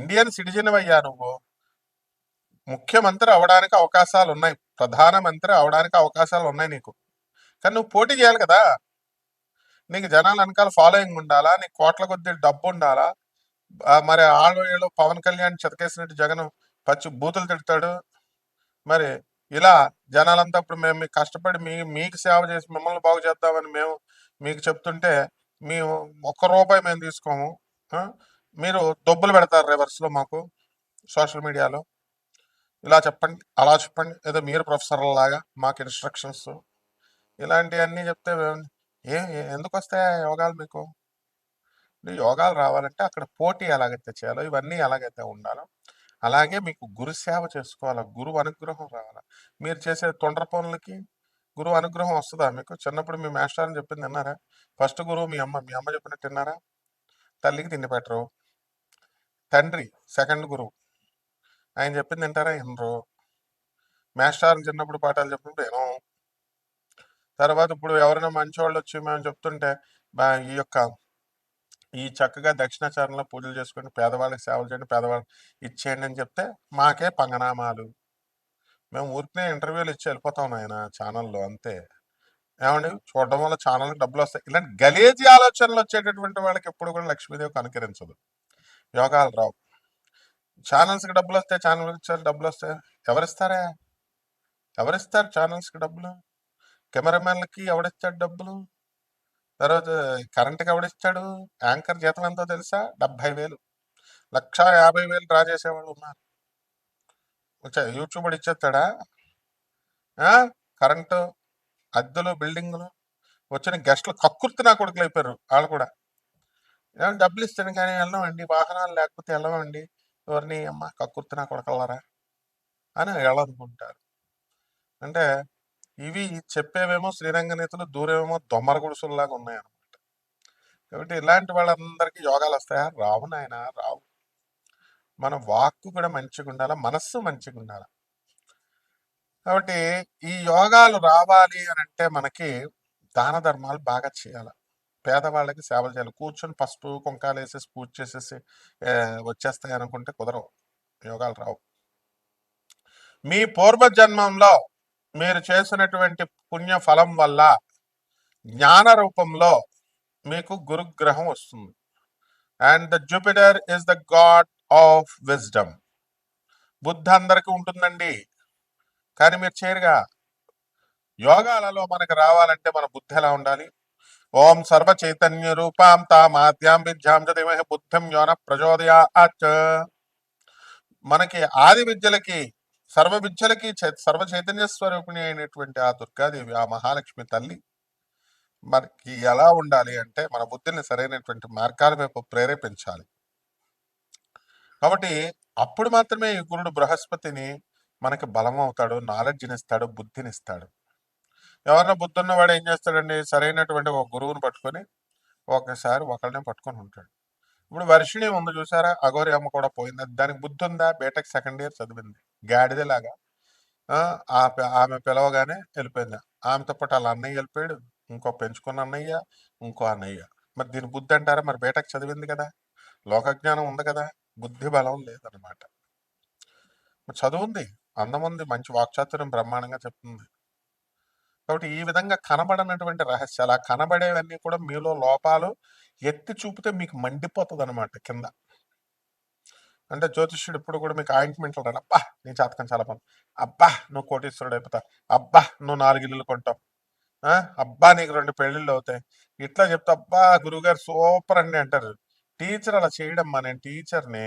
Indian citizen అయ్యా నువ్వు. ముఖ్యమంత్రి అవడానికి అవకాశాలు ఉన్నాయి ప్రధానమంత్రి అవడానికి అవకాశాలు ఉన్నాయి నీకు. కానీ నువ్వు పోటీ చేయాలి కదా. నీకు జనాల వెనకాల ఫాలోయింగ్ ఉండాలా? నీకు కోట్ల కొద్ది డబ్బు ఉండాలా? మరి ఆడవాళ్ళు పవన్ కళ్యాణ్ చెతకేసినట్టు జగన్ పచ్చి బూతులు తిడతాడు. మరి ఇలా జనాలంతా ఇప్పుడు మేము మీకు కష్టపడి మీ మీకు సేవ చేసి మిమ్మల్ని బాగు చేద్దామని మేము మీకు చెప్తుంటే మేము ఒక్క రూపాయి మేము తీసుకోము. మీరు దొబ్బులు పెడతారు రివర్స్లో మాకు సోషల్ మీడియాలో ఇలా చెప్పండి అలా చెప్పండి. ఏదో మీరు ప్రొఫెసర్ల లాగా మాకు ఇన్స్ట్రక్షన్స్ ఇలాంటివన్నీ చెప్తే ఏ ఎందుకు వస్తాయా యోగాలు మీకు? యోగాలు రావాలంటే అక్కడ పోటీ ఎలాగైతే చేయాలో ఇవన్నీ ఎలాగైతే ఉండాలో అలాగే మీకు గురు సేవ చేసుకోవాలా గురువు అనుగ్రహం రావాలా. మీరు చేసే తొండ్ర పనులకి గురువు అనుగ్రహం వస్తుందా మీకు? చిన్నప్పుడు మీ మాస్టర్ అని చెప్పింది విన్నారా? ఫస్ట్ గురువు మీ అమ్మ మీ అమ్మ చెప్పినట్టు విన్నారా? తల్లికి తిండి పెట్టరు. తండ్రి సెకండ్ గురువు. ఆయన చెప్పింది వింటారా? వినరు మేస్టార్ చిన్నప్పుడు పాఠాలు చెప్పినప్పుడు వినం తర్వాత ఇప్పుడు ఎవరైనా మంచివాళ్ళు వచ్చి మేము చెప్తుంటే ఈ యొక్క ఈ చక్కగా దక్షిణాచారంలో పూజలు చేసుకుని పేదవాళ్ళకి సేవలు చేయండి పేదవాళ్ళకి ఇచ్చేయండి అని చెప్తే మాకే పంగనామాలు. మేము ఊరికనే ఇంటర్వ్యూలు ఇచ్చి వెళ్ళిపోతాం ఆయన ఛానల్లో అంతే. ఏమండి? చూడడం వల్ల ఛానల్కి డబ్బులు వస్తాయి. ఇలాంటి గలేజీ ఆలోచనలు వచ్చేటటువంటి వాళ్ళకి ఎప్పుడు కూడా లక్ష్మీదేవి కనుకరించదు. యోగాలు రావు. ఛానల్స్కి డబ్బులు వస్తాయి ఛానల్ ఇచ్చారు డబ్బులు వస్తాయి ఎవరిస్తారా? ఎవరిస్తారు ఛానల్స్కి డబ్బులు? కెమెరామెన్లకి ఎవడిస్తాడు డబ్బులు? తర్వాత కరెంట్కి ఎవడిస్తాడు యాంకర్ జీతం ఎంతో తెలుసా? డెబ్భై వేలు. లక్ష యాభై వేలు డ్రా చేసేవాళ్ళు ఉన్నారు. యూట్యూబ్ ఇచ్చేస్తాడా? కరెంటు అద్దెలు బిల్డింగులు వచ్చిన గెస్ట్లు కక్కుర్తి నా కొడుకులు అయిపోయారు వాళ్ళు కూడా. ఏమన్నా డబ్బులు ఇస్తాను కానీ వెళ్ళమండి. వాహనాలు లేకపోతే వెళ్ళమండి. ఎవరిని అమ్మ కక్కుర్తినా కొడకల్లరా? కొడకల్లారా అని వెళ్ళనుకుంటారు అంటే ఇవి చెప్పేవేమో శ్రీరంగ నేతలు దూరేమో దొమ్మర గుడుసుల్లాగా ఉన్నాయన్నమాట. కాబట్టి ఇలాంటి వాళ్ళందరికీ యోగాలు వస్తాయా? రావు నాయన రావు. మన వాక్కు కూడా మంచిగా ఉండాలి? మనస్సు మంచిగా ఉండాలి? కాబట్టి ఈ యోగాలు రావాలి అని అంటే మనకి దాన ధర్మాలు బాగా చేయాలి? పేదవాళ్ళకి సేవలు చేయాలి. కూర్చొని పసుపు కుంకాలు వేసేసి పూజ చేసేసి వచ్చేస్తాయి అనుకుంటే కుదరవు. యోగాలు రావు. మీ పూర్వజన్మంలో మీరు చేసినటువంటి పుణ్య ఫలం వల్ల జ్ఞాన రూపంలో మీకు గురుగ్రహం వస్తుంది. And the Jupiter is the god of wisdom. బుద్ధి అందరికీ ఉంటుందండి. కానీ మీరు చేరుగా యోగాలలో మనకు రావాలంటే మన బుద్ధి ఎలా ఉండాలి? ఓం సర్వ చైతన్య రూపాం తామాద్యాం విద్యాం చదిమహ బుద్ధిం యోన ప్రచోదయాత్. మనకి ఆది విద్యలకి సర్వ విద్యలకి చై- సర్వ చైతన్య స్వరూపిణి అయినటువంటి ఆ దుర్గాదేవి ఆ మహాలక్ష్మి తల్లి మనకి ఎలా ఉండాలి అంటే మన బుద్ధిని సరైనటువంటి మార్గాల వైపు ప్రేరేపించాలి. కాబట్టి అప్పుడు మాత్రమే ఈ గురుడు బృహస్పతిని మనకి బలం అవుతాడు నాలెడ్జ్ని ఇస్తాడు బుద్ధిని ఇస్తాడు. ఎవరన్నా బుద్ధి వాడు ఏం చేస్తాడండి? సరైనటువంటి ఒక గురువుని పట్టుకొని ఒకసారి ఒకళ్ళనే పట్టుకొని ఉంటాడు. ఇప్పుడు వర్షిణి ఉంది చూసారా? అగోరి అమ్మ కూడా పోయింది. దానికి బుద్ధి ఉందా? బీటెక్ సెకండ్ ఇయర్ చదివింది. గాడిదలాగా ఆ, ఆమె పిలవగానే వెళ్ళిపోయింది. ఆమెతో పాటు వాళ్ళ అన్నయ్య వెళ్ళిపోయాడు. ఇంకో పెంచుకున్న అన్నయ్య ఇంకో అన్నయ్య. మరి దీని బుద్ధి అంటారా? మరి బీటెక్ చదివింది కదా. లోకజ్ఞానం ఉంది కదా. బుద్ధి బలం లేదనమాట చదువుంది చదువు ఉంది. అందం ఉంది. మంచి వాక్చాతుర్యం బ్రహ్మాండంగా చెప్తుంది. కాబట్టి ఈ విధంగా కనబడనటువంటి రహస్యాలు ఆ కనబడేవన్నీ కూడా మీలో లోపాలు ఎత్తి చూపితే మీకు మండిపోతుంది అనమాట కింద. అంటే జ్యోతిష్యుడు ఇప్పుడు కూడా మీకు ఆయింట్మెంట్లు రాడు అబ్బా నీ జాతకం చాలా పని అబ్బా నువ్వు కోటీశ్వరుడు అయిపోతావు అబ్బా నువ్వు నాలుగు ఇల్లులు కొంటావు. అబ్బా నీకు రెండు పెళ్ళిళ్ళు అవుతాయి. ఇట్లా చెప్తా అబ్బా గురువుగారు సూపర్ అండి అంటారు. టీచర్ అలా చేయడమ్మా నేను టీచర్ని.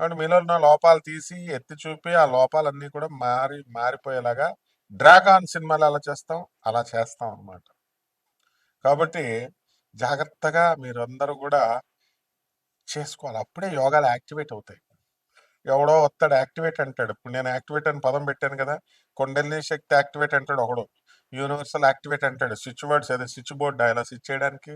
కాబట్టి మీలో ఉన్న లోపాలు తీసి ఎత్తి చూపి ఆ లోపాలన్నీ కూడా మారి మారిపోయేలాగా డ్రాగాన్ సినిమాలు అలా చేస్తాం అలా చేస్తాం అన్నమాట. కాబట్టి జాగ్రత్తగా మీరందరూ కూడా చేసుకోవాలి. అప్పుడే యోగాలు యాక్టివేట్ అవుతాయి. ఎవడో వస్తాడు యాక్టివేట్ అంటాడు. ఇప్పుడు నేను యాక్టివేట్ అని పదం పెట్టాను కదా కొండల్ని శక్తి యాక్టివేట్ అంటాడు ఒకడు. యూనివర్సల్ యాక్టివేట్ అంటాడు. స్విచ్ బోర్డ్స్ అదే స్విచ్ బోర్డ్ ఇలా స్విచ్ చేయడానికి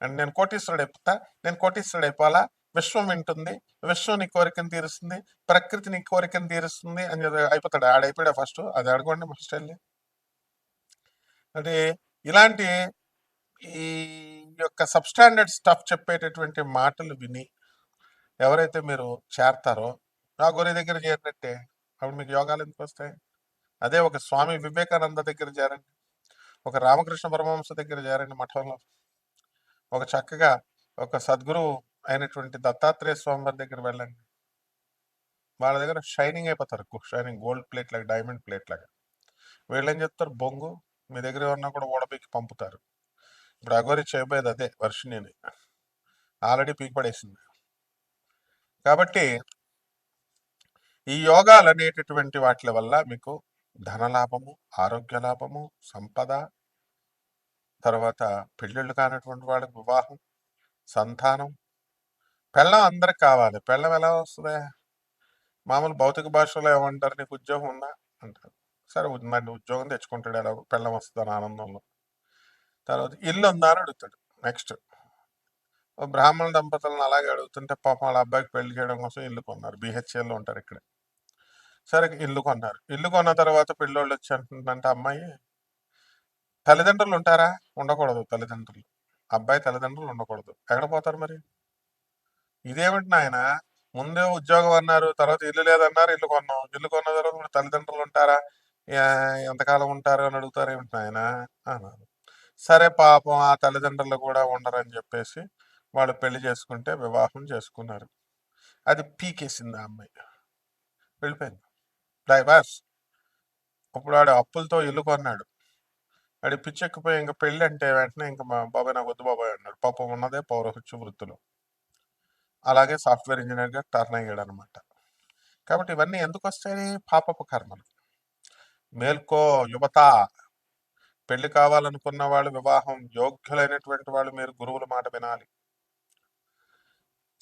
అండ్ నేను కోటీశ్వరుడు అయిపోతా నేను కోటీశ్వరుడు అయిపోవాలా? విశ్వం వింటుంది విశ్వం నీ కోరికను తీరుస్తుంది ప్రకృతి నీ కోరికను తీరుస్తుంది అని చెప్పి అయిపోతాడు. ఆడైపోయాడు ఫస్ట్. అది అడగండి ఫస్ట్ వెళ్ళి అంటే ఇలాంటి ఈ యొక్క సబ్స్టాండర్డ్ స్టఫ్ చెప్పేటటువంటి మాటలు విని ఎవరైతే మీరు చేరతారో నా గురి దగ్గర చేరినట్టే. అప్పుడు మీకు యోగాలు ఎందుకు వస్తాయి? అదే ఒక స్వామి వివేకానంద దగ్గర చేరండి. ఒక రామకృష్ణ పరమహంస దగ్గర చేరండి మఠంలో. ఒక చక్కగా ఒక సద్గురు అయినటువంటి దత్తాత్రేయ స్వామి వారి దగ్గర వెళ్ళండి. వాళ్ళ దగ్గర షైనింగ్ అయిపోతారు. షైనింగ్ గోల్డ్ ప్లేట్ లాగా డైమండ్ ప్లేట్ లాగా. వీళ్ళు ఏం చెప్తారు బొంగు మీ దగ్గర ఏమన్నా కూడా ఓడపీకి పంపుతారు. ఇప్పుడు అగోరి చేయబోయేది అదే వర్షిణిని. ఆల్రెడీ పీకి పడేసింది. కాబట్టి ఈ యోగాలు అనేటటువంటి వాటి వల్ల మీకు ధనలాభము ఆరోగ్య లాభము సంపద తర్వాత పెళ్ళిళ్ళు కానటువంటి వాళ్ళకి వివాహం సంతానం పెళ్ళం అందరికి కావాలి. పెళ్ళం ఎలా వస్తుంది? మామూలు భౌతిక భాషలో ఏమంటారు? నీకు ఉద్యోగం ఉందా? అంటారు. సరే మరి ఉద్యోగం తెచ్చుకుంటాడు ఎలా పెళ్ళం వస్తుందని ఆనందంలో. తర్వాత ఇల్లు ఉందా అని అడుగుతాడు. నెక్స్ట్. బ్రాహ్మణ దంపతులను అలాగే అడుగుతుంటే పాపం వాళ్ళ అబ్బాయికి పెళ్ళి చేయడం కోసం ఇల్లు కొన్నారు. బీహెచ్ఎల్లో ఉంటారు ఇక్కడ. సరే ఇల్లు కొన్నారు. ఇల్లు కొన్న తర్వాత పిల్లోళ్ళు వచ్చి అంటుందంటే అమ్మాయి తల్లిదండ్రులు ఉంటారా? ఉండకూడదు తల్లిదండ్రులు. అబ్బాయి తల్లిదండ్రులు ఉండకూడదు. ఎక్కడ పోతారు మరి? ఇదేమిటి నాయన? ముందే ఉద్యోగం అన్నారు తర్వాత ఇల్లు లేదన్నారు ఇల్లు కొన్నాం. ఇల్లు కొన్న తర్వాత తల్లిదండ్రులు ఉంటారా? ఎంతకాలం ఉంటారు అని అడుగుతారు ఏమిటి నాయన? అన్నారు. సరే పాపం ఆ తల్లిదండ్రులు కూడా ఉండరని చెప్పేసి వాళ్ళు పెళ్ళి చేసుకుంటే వివాహం చేసుకున్నారు. అది పీకేసింది ఆ అమ్మాయి. వెళ్ళిపోయింది. డైవర్స్. ఇప్పుడు వాడు అప్పులతో ఇల్లు కొన్నాడు. వాడి పిచ్చెక్కిపోయి ఇంకా పెళ్ళి అంటే వెంటనే ఇంకా మా బాబాయ్ నాకు వద్దు బాబాయ్ అన్నాడు. పాపం ఉన్నదే పౌరహత్య వృత్తులు. అలాగే సాఫ్ట్వేర్ ఇంజనీర్గా టర్న్ అయ్యాడు అనమాట కాబట్టి ఇవన్నీ ఎందుకు వస్తాయి? పాపపు కర్మలు. మేల్కో యువత పెళ్ళి కావాలనుకున్న వాళ్ళు వివాహం యోగ్యులైనటువంటి వాళ్ళు మీరు గురువుల మాట వినాలి.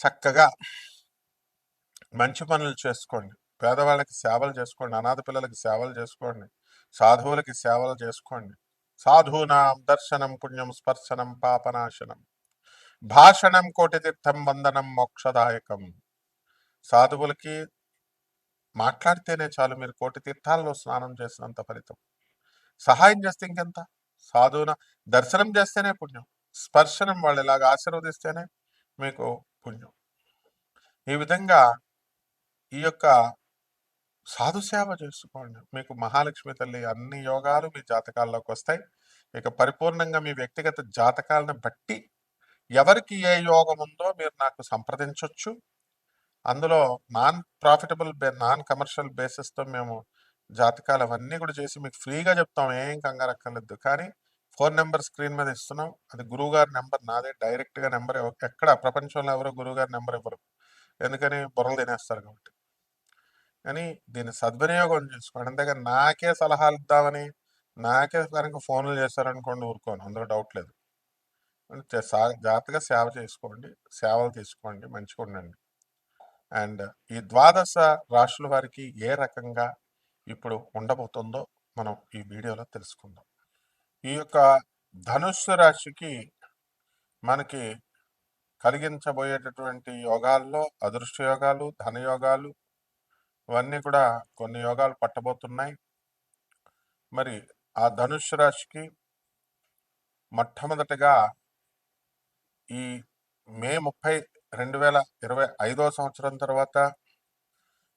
చక్కగా మంచి పనులు చేసుకోండి. పేదవాళ్ళకి సేవలు చేసుకోండి అనాథ పిల్లలకి సేవలు చేసుకోండి సాధువులకి సేవలు చేసుకోండి. సాధూనాం దర్శనం పుణ్యం స్పర్శనం పాపనాశనం. భాషణం కోటి తీర్థం వందనం మోక్షదాయకం. సాధువులకి మాట్లాడితేనే చాలు మీరు కోటి తీర్థాల్లో స్నానం చేసినంత ఫలితం. సహాయం చేస్తే ఇంకెంత? సాధువున దర్శనం చేస్తేనే పుణ్యం. స్పర్శనం వాళ్ళు ఇలాగ ఆశీర్వదిస్తేనే మీకు పుణ్యం. ఈ విధంగా ఈ యొక్క సాధు సేవ చేసుకోండి. మీకు మహాలక్ష్మి తల్లి అన్ని యోగాలు మీ జాతకాల్లోకి వస్తాయి. ఇక పరిపూర్ణంగా మీ వ్యక్తిగత జాతకాలను బట్టి ఎవరికి ఏ యోగం ఉందో మీరు నాకు సంప్రదించవచ్చు అందులో నాన్ ప్రాఫిటబుల్ బే నాన్ కమర్షియల్ బేసిస్తో మేము జాతకాలు అవన్నీ కూడా చేసి మీకు ఫ్రీగా చెప్తాం. ఏం కంగారక్కర్లేదు కానీ ఫోన్ నెంబర్ స్క్రీన్ మీద ఇస్తున్నాం. అది గురువుగారి నెంబర్ నాదే. డైరెక్ట్గా నెంబర్ ఎక్కడ ప్రపంచంలో ఎవరో గురువుగారి నెంబర్ ఇవ్వరు. ఎందుకని బుర్రలు తినేస్తారు కాబట్టి. కానీ దీన్ని సద్వినియోగం చేసుకోండి. అంతేగా నాకే సలహాలు ఇద్దామని నాకే కనుక ఫోన్లు చేస్తారనుకోండి ఊరుకోను. అందులో డౌట్ లేదు. జాగ్రత్తగా సేవ చేసుకోండి. సేవలు తీసుకోండి. మంచిగా ఉండండి అండ్ ఈ ద్వాదశ రాశుల వారికి ఏ రకంగా ఇప్పుడు ఉండబోతుందో మనం ఈ వీడియోలో తెలుసుకుందాం. ఈ యొక్క ధనుస్సు రాశికి మనకి కలిగించబోయేటటువంటి యోగాల్లో అదృష్ట యోగాలు ధన యోగాలు ఇవన్నీ కూడా కొన్ని యోగాలు పట్టబోతున్నాయి. మరి ఆ ధనుస్సు రాశికి మొట్టమొదటిగా ఈ మే ముప్పై రెండు వేల ఇరవై ఐదో సంవత్సరం తర్వాత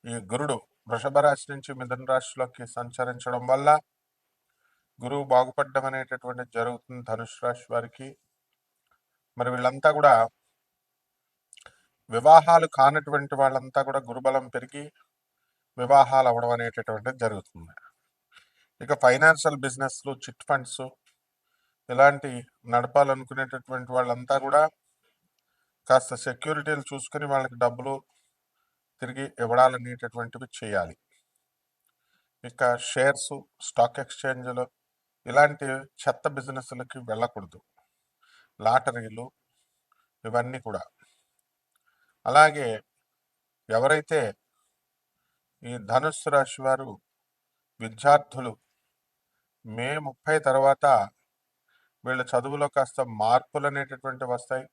ఈ గురుడు వృషభ రాశి నుంచి మిథున రాశిలోకి సంచరించడం వల్ల గురువు బాగుపడడం అనేటటువంటి జరుగుతుంది ధనుసు రాశి వారికి. మరి వీళ్ళంతా కూడా వివాహాలు కానటువంటి వాళ్ళంతా కూడా గురుబలం పెరిగి వివాహాలు అవ్వడం అనేటటువంటిది జరుగుతుంది. ఇక ఫైనాన్షియల్ బిజినెస్లు చిట్ ఫండ్స్ ఇలాంటి నడపాలనుకునేటటువంటి వాళ్ళంతా కూడా కాస్త సెక్యూరిటీలు చూసుకుని వాళ్ళకి డబ్బులు తిరిగి ఇవ్వడాలనేటటువంటివి చేయాలి. ఇక షేర్స్ స్టాక్ ఎక్స్చేంజ్లు ఇలాంటి చెత్త బిజినెస్లకి వెళ్ళకూడదు. లాటరీలు ఇవన్నీ కూడా. అలాగే ఎవరైతే ఈ ధనుస్సు రాశి వారు విద్యార్థులు మే ముప్పై తర్వాత వీళ్ళ చదువులో కాస్త మార్పులు అనేటటువంటివి వస్తాయి.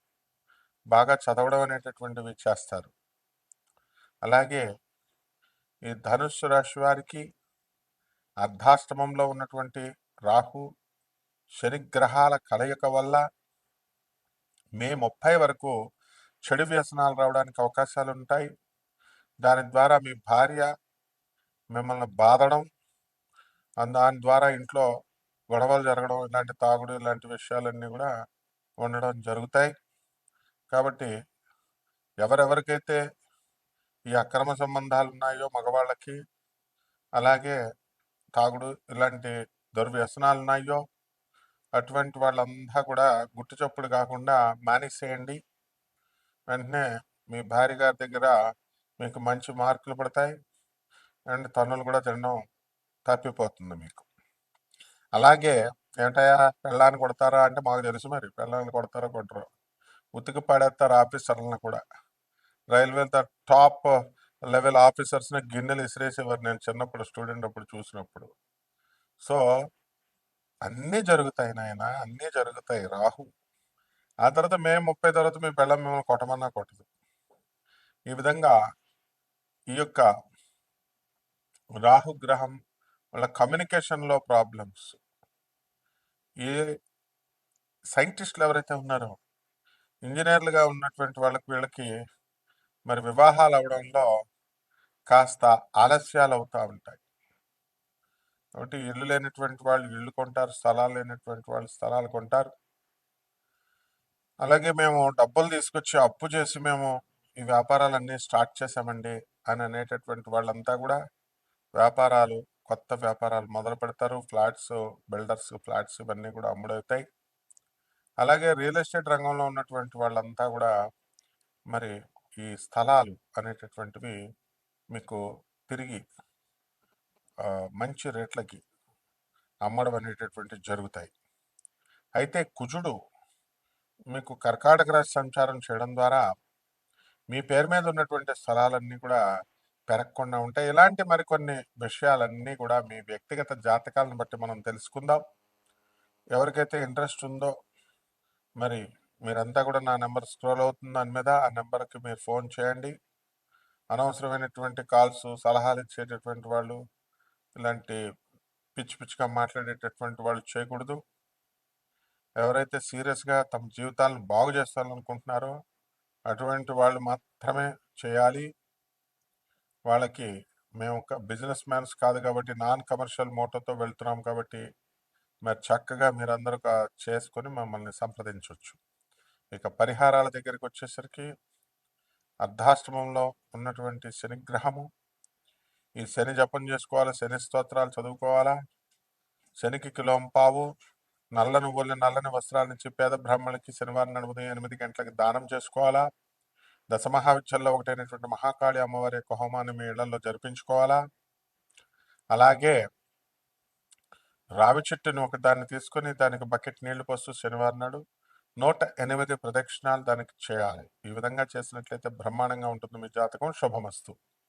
బాగా చదవడం అనేటటువంటివి చేస్తారు. అలాగే ఈ ధనుస్సు రాశి వారికి అర్ధాష్టమంలో ఉన్నటువంటి రాహు శనిగ్రహాల కలయిక వల్ల మే ముప్పై వరకు చెడు వ్యసనాలు రావడానికి అవకాశాలు ఉంటాయి. దాని ద్వారా మీ భార్య మిమ్మల్ని బాధడం దాని ద్వారా ఇంట్లో గొడవలు జరగడం ఇలాంటి తాగుడు ఇలాంటి విషయాలన్నీ కూడా ఉండడం జరుగుతాయి. కాబట్టి ఎవరెవరికైతే ఈ అక్రమ సంబంధాలు ఉన్నాయో మగవాళ్ళకి అలాగే తాగుడు ఇలాంటి దుర్వ్యసనాలు ఉన్నాయో అటువంటి వాళ్ళంతా కూడా గుట్టు చప్పుడు కాకుండా మానేసేయండి. వెంటనే మీ భార్య గారి దగ్గర మీకు మంచి మార్కులు పడతాయి. అండ్ తనులు కూడా తినడం తప్పిపోతుంది మీకు. అలాగే ఏంటయ్యా పెళ్ళాన్ని కొడతారా? అంటే మాకు తెలుసు మరి. పెళ్ళాన్ని కొడతారో కొట్టరు. ఉతికి పడేస్తారు ఆఫీసర్లను కూడా. రైల్వే టాప్ లెవెల్ ఆఫీసర్స్ని గిన్నెలు ఇసిరేసేవారు నేను చిన్నప్పుడు స్టూడెంట్ అప్పుడు చూసినప్పుడు. సో అన్నీ జరుగుతాయి నాయన అన్నీ జరుగుతాయి. రాహు. ఆ తర్వాత మే ముప్పై తర్వాత మీ పెళ్ళం మిమ్మల్ని కొట్టమన్నా కొట్టదు. ఈ విధంగా ఈ యొక్క రాహుగ్రహం వాళ్ళ కమ్యూనికేషన్లో ప్రాబ్లమ్స్. ఏ సైంటిస్టులు ఎవరైతే ఉన్నారో ఇంజనీర్లుగా ఉన్నటువంటి వాళ్ళకి వీళ్ళకి మరి వివాహాలు అవడంలో కాస్త ఆలస్యాలు అవుతూ ఉంటాయి. కాబట్టి ఇల్లు లేనటువంటి వాళ్ళు ఇల్లు కొంటారు స్థలాలు లేనటువంటి వాళ్ళు స్థలాలు కొంటారు. అలాగే మేము డబ్బులు తీసుకొచ్చి అప్పు చేసి మేము ఈ వ్యాపారాలన్నీ స్టార్ట్ చేసామండి అని అనేటటువంటి వాళ్ళంతా కూడా వ్యాపారాలు కొత్త వ్యాపారాలు మొదలు పెడతారు. ఫ్లాట్స్ బిల్డర్స్ ఫ్లాట్స్ ఇవన్నీ కూడా అమ్ముడవుతాయి. అలాగే రియల్ ఎస్టేట్ రంగంలో ఉన్నటువంటి వాళ్ళంతా కూడా మరి ఈ స్థలాలు అనేటటువంటివి మీకు తిరిగి మంచి రేట్లకి అమ్మడం అనేటటువంటివి జరుగుతాయి. అయితే కుజుడు మీకు కర్కాటక రాశి సంచారం చేయడం ద్వారా మీ పేరు మీద ఉన్నటువంటి స్థలాలన్నీ కూడా పెరగకుండా ఉంటాయి ఇలాంటి మరికొన్ని విషయాలన్నీ కూడా మీ వ్యక్తిగత జాతకాలను బట్టి మనం తెలుసుకుందాం. ఎవరికైతే ఇంట్రెస్ట్ ఉందో మరి మీరంతా కూడా నా నెంబర్ స్క్రోల్ అవుతుంది దాని మీద. ఆ నెంబర్కి మీరు ఫోన్ చేయండి. అనవసరమైనటువంటి కాల్స్ సలహాలు ఇచ్చేటటువంటి వాళ్ళు ఇలాంటి పిచ్చి పిచ్చిగా మాట్లాడేటటువంటి వాళ్ళు చేయకూడదు. ఎవరైతే సీరియస్గా తమ జీవితాలను బాగు చేస్తారనుకుంటున్నారో అటువంటి వాళ్ళు మాత్రమే చేయాలి. వాళ్ళకి మేము ఒక బిజినెస్ మ్యాన్స్ కాదు కాబట్టి నాన్ కమర్షియల్ మోటోతో వెళ్తున్నాం కాబట్టి మరి చక్కగా మీరందరూ చేసుకొని మమ్మల్ని సంప్రదించవచ్చు ఇక పరిహారాల దగ్గరికి వచ్చేసరికి అర్ధాష్టమంలో ఉన్నటువంటి శనిగ్రహము. ఈ శని జపం చేసుకోవాలా? శని స్తోత్రాలు చదువుకోవాలా? శనికి కిలోంపావు నల్ల నువ్వుల్ని నల్లని వస్త్రాలనిచ్చి పేద బ్రాహ్మణులకి శనివారం నడుముది ఎనిమిది గంటలకు దానం చేసుకోవాలా? దశమహావిద్యల్లో ఒకటైనటువంటి మహాకాళి అమ్మవారి యొక్క హోమాన్ని మీ ఇళ్ళలో జరిపించుకోవాలా? అలాగే రావి చెట్టుని ఒక దాన్ని తీసుకొని దానికి బకెట్ నీళ్ళు పోస్తూ శనివారం నాడు నూట ఎనిమిది ప్రదక్షిణాలు దానికి చేయాలి. ఈ విధంగా చేసినట్లయితే బ్రహ్మాండంగా ఉంటుంది. మీ జాతకం. శుభమస్తు.